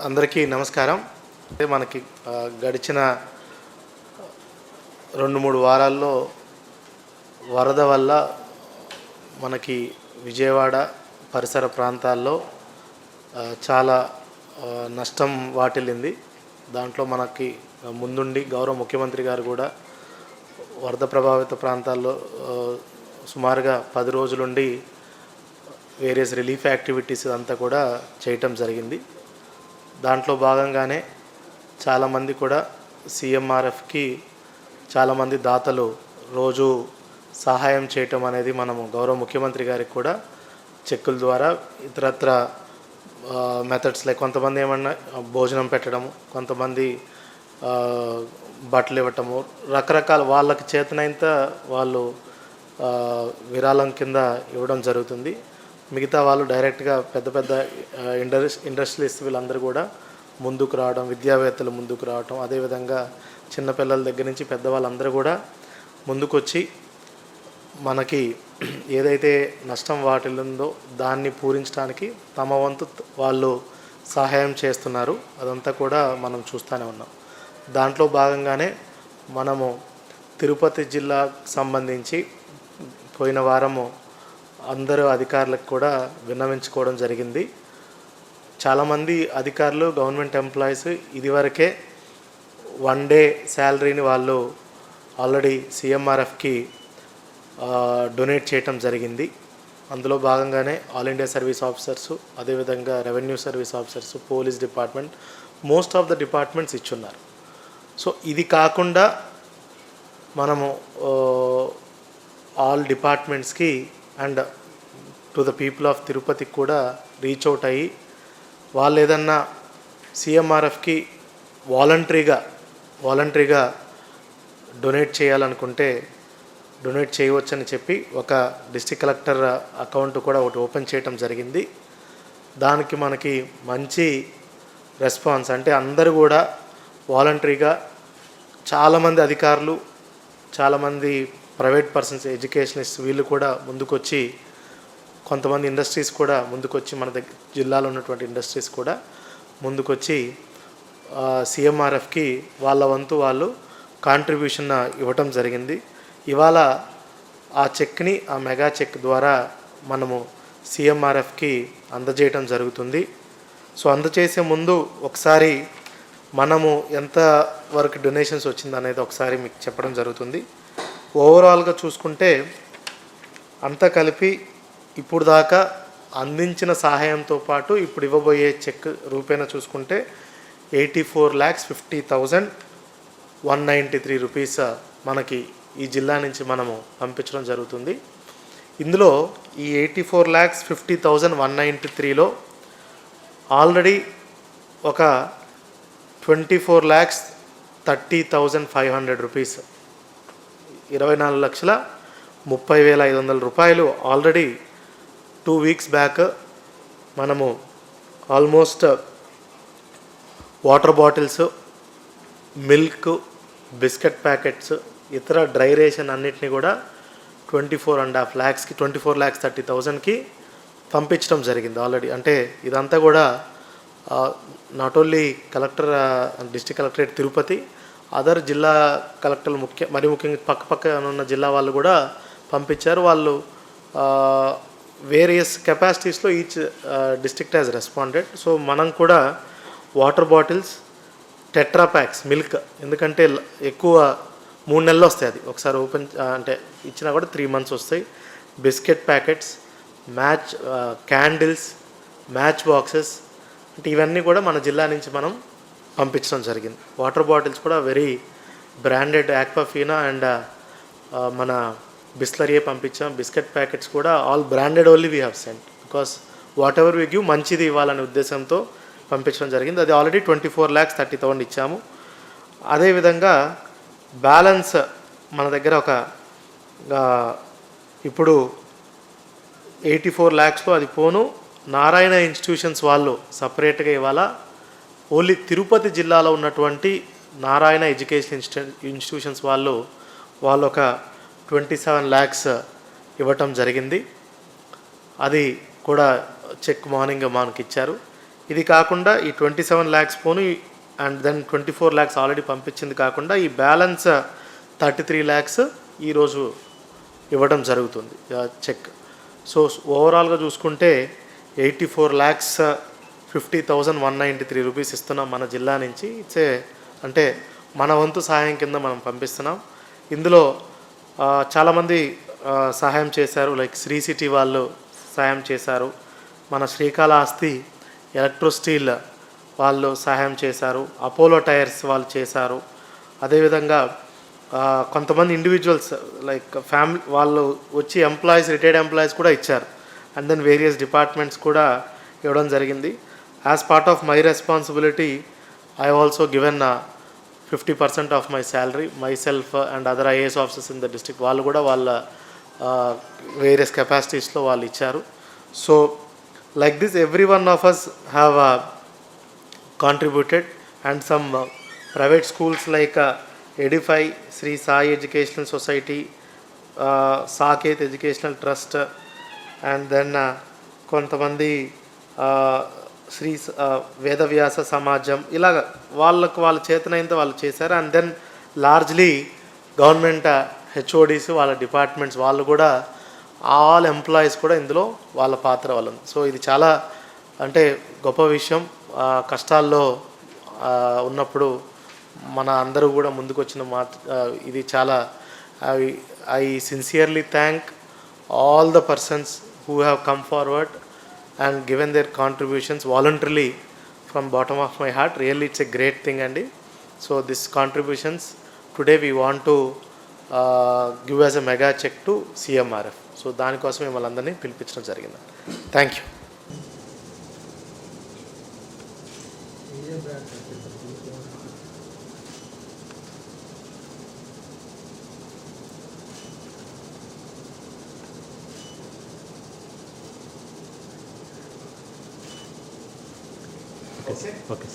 అందరికీ నమస్కారం. అంటే మనకి గడిచిన రెండు మూడు వారాల్లో వరద వల్ల మనకి విజయవాడ పరిసర ప్రాంతాల్లో చాలా నష్టం వాటిల్లింది. దాంట్లో మనకి ముందుండి గౌరవ ముఖ్యమంత్రి గారు కూడా వరద ప్రభావిత ప్రాంతాల్లో సుమారుగా పది రోజులుండి వేరియస్ రిలీఫ్ యాక్టివిటీస్ అంతా కూడా చేయటం జరిగింది. దాంట్లో భాగంగానే చాలామంది కూడా సీఎంఆర్ఎఫ్కి చాలామంది దాతలు రోజు సహాయం చేయటం అనేది మనము గౌరవ ముఖ్యమంత్రి గారికి కూడా చెక్కుల ద్వారా ఇతరత్ర మెథడ్స్ లైక్ కొంతమంది ఏమన్నా భోజనం పెట్టడము కొంతమంది బట్టలు ఇవ్వటము రకరకాల వాళ్ళకి చేతనైంత వాళ్ళు విరాళం కింద ఇవ్వడం జరుగుతుంది. మిగతా వాళ్ళు డైరెక్ట్గా పెద్ద పెద్ద ఇండస్ ఇండస్ట్రియలిస్ట్ వీళ్ళందరూ కూడా ముందుకు రావడం విద్యావేత్తలు ముందుకు రావడం అదేవిధంగా చిన్నపిల్లల దగ్గర నుంచి పెద్దవాళ్ళందరూ కూడా ముందుకొచ్చి మనకి ఏదైతే నష్టం వాటిల్లిందో దాన్ని పూరించడానికి తమ వంతు వాళ్ళు సహాయం చేస్తున్నారు. అదంతా కూడా మనం చూస్తూనే ఉన్నాం. దాంట్లో భాగంగానే మనము తిరుపతి జిల్లాకు సంబంధించి పోయిన వారము అందరూ అధికారులకు కూడా విన్నవించుకోవడం జరిగింది. చాలామంది అధికారులు గవర్నమెంట్ ఎంప్లాయీస్ ఇదివరకే వన్ డే శాలరీని వాళ్ళు ఆల్రెడీ సీఎంఆర్ఎఫ్కి డొనేట్ చేయటం జరిగింది. అందులో భాగంగానే ఆల్ ఇండియా సర్వీస్ ఆఫీసర్స్ అదేవిధంగా revenue service officers police department most of the departments ఇచ్చున్నారు. సో ఇది కాకుండా మనము all డిపార్ట్మెంట్స్కి and to the people of తిరుపతికి కూడా రీచ్ అవుట్ అయ్యి వాళ్ళు ఏదన్నా సీఎంఆర్ఎఫ్కి వాలంటరీగా వాలంటరీగా డొనేట్ చేయాలనుకుంటే డొనేట్ చేయవచ్చని చెప్పి ఒక డిస్టిక్ కలెక్టర్ అకౌంట్ కూడా ఒకటి ఓపెన్ చేయటం జరిగింది. దానికి మనకి మంచి రెస్పాన్స్ అంటే అందరూ కూడా వాలంటరీగా చాలామంది అధికారులు చాలామంది ప్రైవేట్ పర్సన్స్ ఎడ్యుకేషనిస్ట్ వీళ్ళు కూడా ముందుకొచ్చి కొంతమంది ఇండస్ట్రీస్ కూడా ముందుకొచ్చి మన దగ్గర జిల్లాలో ఉన్నటువంటి ఇండస్ట్రీస్ కూడా ముందుకొచ్చి సిఎంఆర్ఎఫ్కి వాళ్ళ వంతు వాళ్ళు కాంట్రిబ్యూషన్ ఇవ్వటం జరిగింది. ఇవాళ ఆ చెక్ని ఆ మెగా చెక్ ద్వారా మనము సిఎంఆర్ఎఫ్కి అందజేయటం జరుగుతుంది. సో అందజేసే ముందు ఒకసారి మనము ఎంత వరకు డొనేషన్స్ వచ్చింది అనేది ఒకసారి మీకు చెప్పడం జరుగుతుంది. ఓవరాల్గా చూసుకుంటే అంతా కలిపి ఇప్పుడు దాకా అందించిన సహాయంతో పాటు ఇప్పుడు ఇవ్వబోయే చెక్ రూపేణ చూసుకుంటే eighty four lakhs fifty thousand one ninety three rupees మనకి ఈ జిల్లా నుంచి మనము పంపించడం జరుగుతుంది. ఇందులో ఈ eighty four lakhs fifty thousand one ninety త్రీలో ఆల్రెడీ ఒక twenty four lakhs thirty thousand five hundred rupees ఇరవై నాలుగు లక్షల ముప్పై వేల ఐదు వందల రూపాయలు ఆల్రెడీ టూ వీక్స్ బ్యాక్ మనము almost water bottles milk biscuit packets ఇతర డ్రై రేషన్ అన్నిటిని కూడా ట్వంటీ ఫోర్ అండ్ హాఫ్ ల్యాక్స్కి ట్వంటీ ఫోర్ ల్యాక్స్ థర్టీ థౌజండ్కి పంపించడం జరిగింది ఆల్రెడీ. అంటే ఇదంతా కూడా not only collector district collectorate Tirupati other జిల్లా కలెక్టర్లు ముఖ్య మరి ముఖ్యంగా పక్క పక్క ఉన్న జిల్లా వాళ్ళు కూడా పంపించారు. వాళ్ళు various కెపాసిటీస్లో each district has responded. So మనం కూడా water bottles tetra packs milk ఎందుకంటే ఎక్కువ మూడు నెలలు వస్తాయి అది. ఒకసారి ఓపెన్ అంటే ఇచ్చినా కూడా త్రీ మంత్స్ వస్తాయి. Biscuit packets match candles match boxes అంటే ఇవన్నీ కూడా మన జిల్లా నుంచి మనం పంపించడం జరిగింది. వాటర్ బాటిల్స్ కూడా వెరీ బ్రాండెడ్ యాక్వాఫీనా అండ్ మన బిస్లరియే పంపించాం. బిస్కెట్ ప్యాకెట్స్ కూడా all branded only we have sent because whatever we give మంచిది ఇవ్వాలనే ఉద్దేశంతో పంపించడం జరిగింది. అది already twenty four lakhs thirty thousand ఇచ్చాము అదేవిధంగా బ్యాలెన్స్ మన దగ్గర ఒక ఇప్పుడు ఎయిటీ ఫోర్ ల్యాక్స్లో అది పోను. నారాయణ ఇన్స్టిట్యూషన్స్ వాళ్ళు సపరేట్గా ఇవాళ ఓన్లీ తిరుపతి జిల్లాలో ఉన్నటువంటి నారాయణ ఎడ్యుకేషన్ ఇన్స్టి ఇన్స్టిట్యూషన్స్ వాళ్ళు వాళ్ళు ఒక ట్వంటీ సెవెన్ ల్యాక్స్ ఇవ్వటం జరిగింది. అది కూడా చెక్ మార్నింగ్ మనకి ఇచ్చారు ఇది కాకుండా ఈ twenty seven lakhs phone and then twenty four lakhs already పంపించింది కాకుండా ఈ బ్యాలెన్స్ థర్టీ త్రీ ల్యాక్స్ ఈరోజు ఇవ్వడం జరుగుతుంది. చెక్. సో ఓవరాల్గా చూసుకుంటే eighty four lakhs fifty thousand one ninety three rupees ఇస్తున్నాం మన జిల్లా నుంచి. ఇచ్చే అంటే మన వంతు సహాయం కింద మనం పంపిస్తున్నాం. ఇందులో చాలామంది సహాయం చేశారు. లైక్ శ్రీ సిటీ వాళ్ళు సహాయం చేశారు. మన శ్రీకాళహస్తి ఎలక్ట్రో స్టీల్ వాళ్ళు సహాయం చేశారు. అపోలో టైర్స్ వాళ్ళు చేశారు. అదేవిధంగా కొంతమంది ఇండివిజువల్స్ లైక్ ఫ్యామిలీ వాళ్ళు వచ్చి ఎంప్లాయీస్ రిటైర్డ్ ఎంప్లాయీస్ కూడా ఇచ్చారు. అండ్ దెన్ వేరియస్ డిపార్ట్మెంట్స్ కూడా ఇవ్వడం జరిగింది. As part of my responsibility I also given fifty percent of my salary myself and other IAS officers in the district వాళ్ళు కూడా వాళ్ళ వేరియస్ కెపాసిటీస్లో వాళ్ళు ఇచ్చారు. So like this every one of us have contributed and some private schools like Edify Shri Sai educational society Saket educational trust and then కొంతమంది శ్రీ వేదవ్యాస సమాజం ఇలాగ వాళ్ళకు వాళ్ళ చేతనైనంత వాళ్ళు చేశారు. And then largely government HODs వాళ్ళ డిపార్ట్మెంట్స్ వాళ్ళు కూడా ఆల్ ఎంప్లాయీస్ కూడా ఇందులో వాళ్ళ పాత్ర వాళ్ళు సో ఇది చాలా అంటే గొప్ప విషయం. కష్టాల్లో ఉన్నప్పుడు మన అందరూ కూడా ముందుకొచ్చిన మా ఇది చాలా I I sincerely thank all the persons who have come forward and given their contributions voluntarily from bottom of my heart really it's a great thing అండి so this contributions today we want to give as a mega cheque to CMRF so దానికోసం మిమ్మల్ని అందరినీ పిలిపించడం జరిగింది. Thank you okay